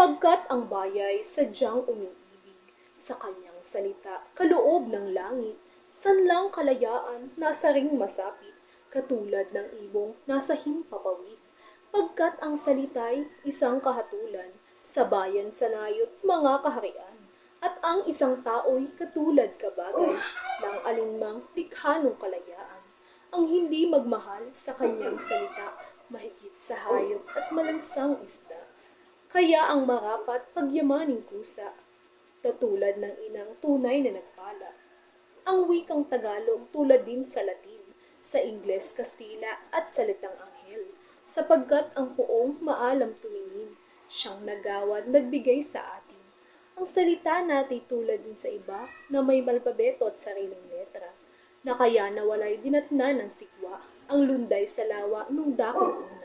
sapagkat ang bayay sadyang umiibig sa kanyang salita, kaloob ng langit, sanlang kalayaan, nasa ring masapit, katulad ng ibong nasa himpapawid. Pagkat ang salita'y isang kahatulan, sa bayan sanayot mga kaharian, at ang isang tao'y katulad kabagay ng alinmang likhanong kalayaan, ang hindi magmahal sa kanyang salita, mahigit sa hayop at malansang isda. Kaya ang marapat pagyamaning kusa, katulad ng inang tunay na nagpala. Ang wikang Tagalog tulad din sa Latin, sa Ingles, Kastila at salitang Anghel, sapagkat ang poong maalam tumingin, siyang nagawad nagbigay sa atin. Ang salita natin tulad din sa iba na may malpabeto at sariling letra, na kaya nawalay dinatna ng sikwa ang lunday sa lawa nung dakong.